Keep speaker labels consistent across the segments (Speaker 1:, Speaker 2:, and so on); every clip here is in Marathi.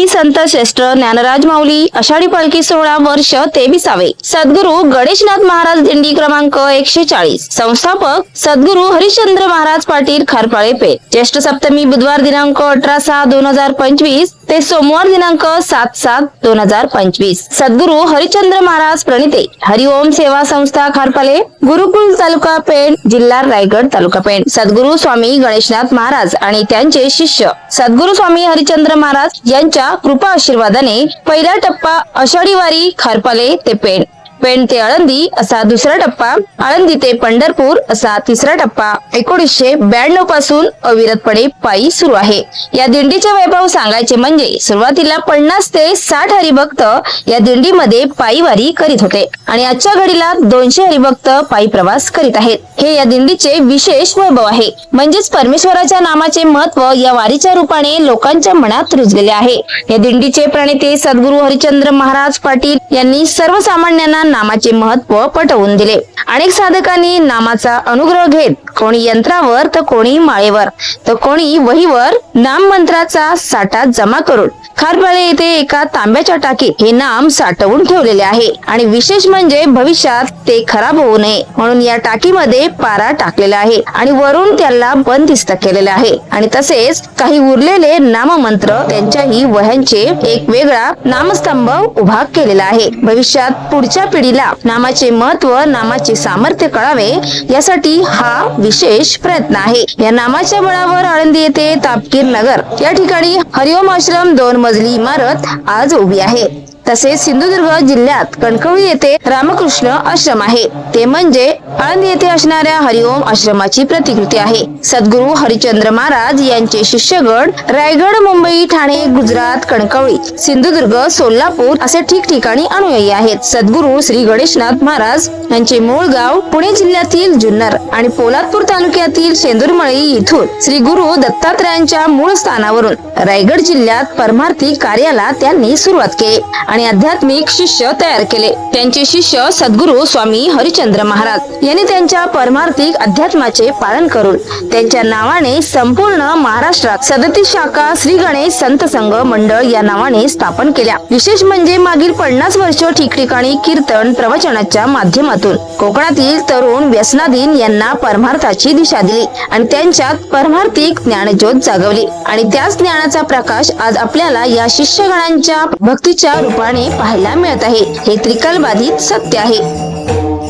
Speaker 1: श्री संत श्रेष्ठ ज्ञानराज माऊली आषाढी पालखी सोहळा वर्ष तेविसावे. सद्गुरू गणेशनाथ महाराज दिंडी क्रमांक एकशे चाळीस. संस्थापक सद्गुरु हरिश्चंद्र महाराज पाटील खारपाळे पेठ. ज्येष्ठ सप्तमी बुधवार दिनांक अठरा सहा दोन हजार पंचवीस ते सोमवार दिनांक सात सात दोन हजार पंचवीस. सद्गुरु हरिचंद्र महाराज प्रणिते हरिओम सेवा संस्था खारपाले गुरुकुल तालुका पेठ जिल्हा रायगड तालुका पेठ सद्गुरु स्वामी गणेशनाथ महाराज आणि त्यांचे शिष्य सद्गुरु स्वामी हरिचंद्र महाराज यांच्या कृपा आशीर्वादाने पहिला टप्पा आषाढी वारी खारपाले ते पेण. पेण ते आळंदी असा दुसरा टप्पा आळंदी ते पंढरपूर असा तिसरा टप्पा. एकोणीसशे ब्याण्णवपासून अविरतपणे पायी सुरू आहे. या दिंडीचे वैभव सांगायचे म्हणजे सुरुवातीला पन्नास ते साठ हरिभक्त या दिंडीमध्ये पायी वारी करीत होते आणि आजच्या घडीला दोनशे हरिभक्त पायी प्रवास करीत आहेत. हे या दिंडीचे विशेष वैभव आहे. म्हणजेच परमेश्वराच्या नामाचे महत्त्व या वारीच्या रूपाने लोकांच्या मनात रुजलेले आहे. या दिंडीचे प्रणेते सद्गुरू हरिचंद्र महाराज पाटील यांनी सर्वसामान्यांना नामाचे महत्त्व पटवून दिले. अनेक साधकांनी नामाचा अनुग्रह घेत कोणी यंत्रावर तर कोणी माळेवर तर कोणी वहीवर नाम मंत्राचा साठा जमा करून खारपाळे येथे एका तांब्याच्या टाकीत हे नाम साठवून ठेवलेले आहे. आणि विशेष म्हणजे भविष्यात ते खराब होऊ नये म्हणून या टाकीमध्ये पारा टाकलेला आहे आणि वरून त्याला बंदिस्त केलेले आहे. आणि तसेच काही उरलेले नाममंत्र त्यांच्याही वह्यांचे एक वेगळा नामस्तंभ उभा केलेला आहे. भविष्यात पुढच्या पिढीला नामाचे महत्त्व नामाचे सामर्थ्य कळावे यासाठी हा विशेष प्रयत्न आहे. या नामाच्या बळावर आळंदी येथे तापकीर नगर. या ठिकाणी हरिओम आश्रम दोन मजली इमारत आज उभी आहे. तसेच सिंधुदुर्ग जिल्ह्यात कणकवली येथे रामकृष्ण आश्रम आहे. ते म्हणजे आळंद येथे असणाऱ्या हरिओम आश्रमाची प्रतिकृती आहे. सद्गुरु हरिचंद्र महाराज यांचे शिष्यगण रायगड मुंबई ठाणे गुजरात कणकवली सिंधुदुर्ग सोलापूर असे ठिकठिकाणी अनुयायी आहेत. सद्गुरु श्री गणेशनाथ महाराज यांचे मूळ गाव पुणे जिल्ह्यातील जुन्नर आणि पोलादपूर तालुक्यातील शेंदुरमळी इथून श्री गुरु दत्तात्रयांच्या मूळ स्थानावरून रायगड जिल्ह्यात परमार्थी कार्याला त्यांनी सुरुवात केली. आणि आणि आध्यात्मिक शिष्य तयार केले. त्यांचे शिष्य सद्गुरू स्वामी हरिचंद्र महाराज यांनी त्यांच्या परमार्थिक अध्यात्माचे पालन करून त्यांच्या नावाने संपूर्ण महाराष्ट्रात सदतीस शाखा श्री गणेश संत संघ मंडळ या नावाने स्थापन केल्या. विशेष म्हणजे मागील पन्नास वर्ष ठिकठिकाणी कीर्तन प्रवचनाच्या माध्यमातून कोकणातील तरुण व्यसनाधीन यांना परमार्थाची दिशा दिली आणि त्यांच्यात परमार्थिक ज्ञानज्योत जागवली. आणि त्याच ज्ञानाचा प्रकाश आज आपल्याला या शिष्यगणांच्या भक्तीच्या रूपाने पाहायला मिळत आहे. हे त्रिकालबाधित सत्य आहे.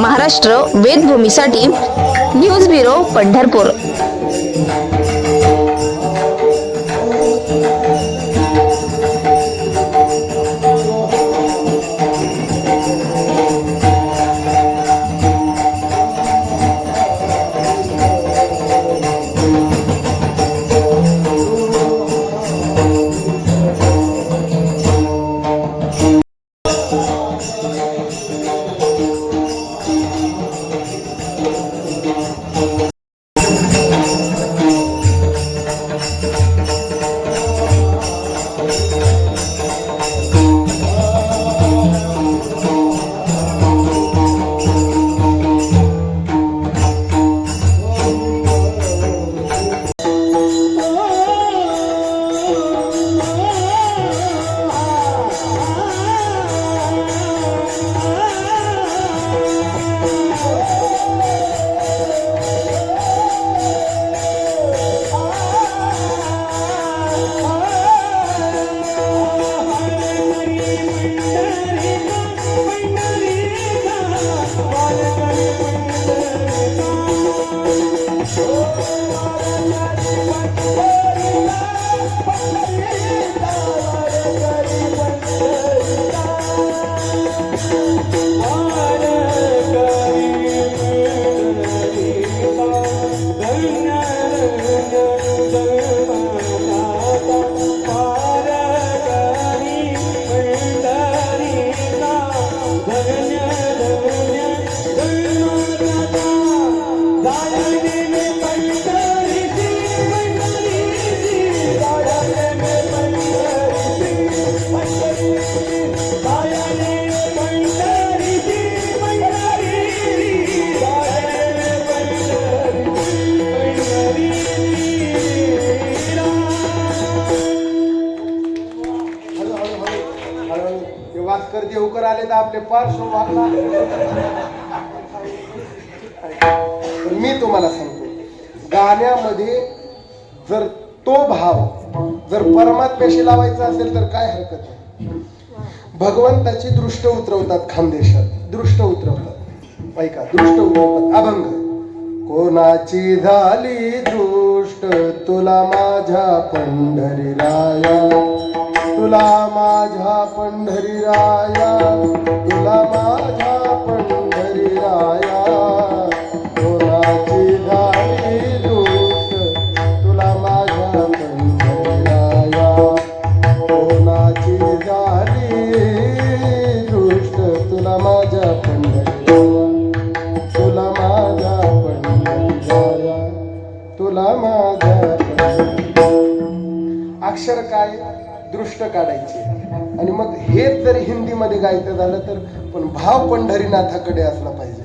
Speaker 1: महाराष्ट्र वेदभूमीसाठी न्यूज ब्युरो पंढरपूर.
Speaker 2: भास्कर देवकर आले तर आपले पार्श्ववाला मी तुम्हाला सांगतो गाण्यामध्ये जर तो भाव जर परमात्म्याशी लावायचा असेल तर काय हरकत नाही. भगवंताची दृष्ट उतरवतात खानदेशात दृष्ट उतरवतात. ऐका दृष्ट उतरवतात अभंग. कोणाची झाली दृष्ट तुला माझ्या पंढरीला राया तुला माझ्या पंढरी राया तुला माझ्या पंढरी राया काढायचे आणि मग हेच जर हिंदीमध्ये गायचं झालं तर पण भाव पंढरीनाथाकडे असला पाहिजे.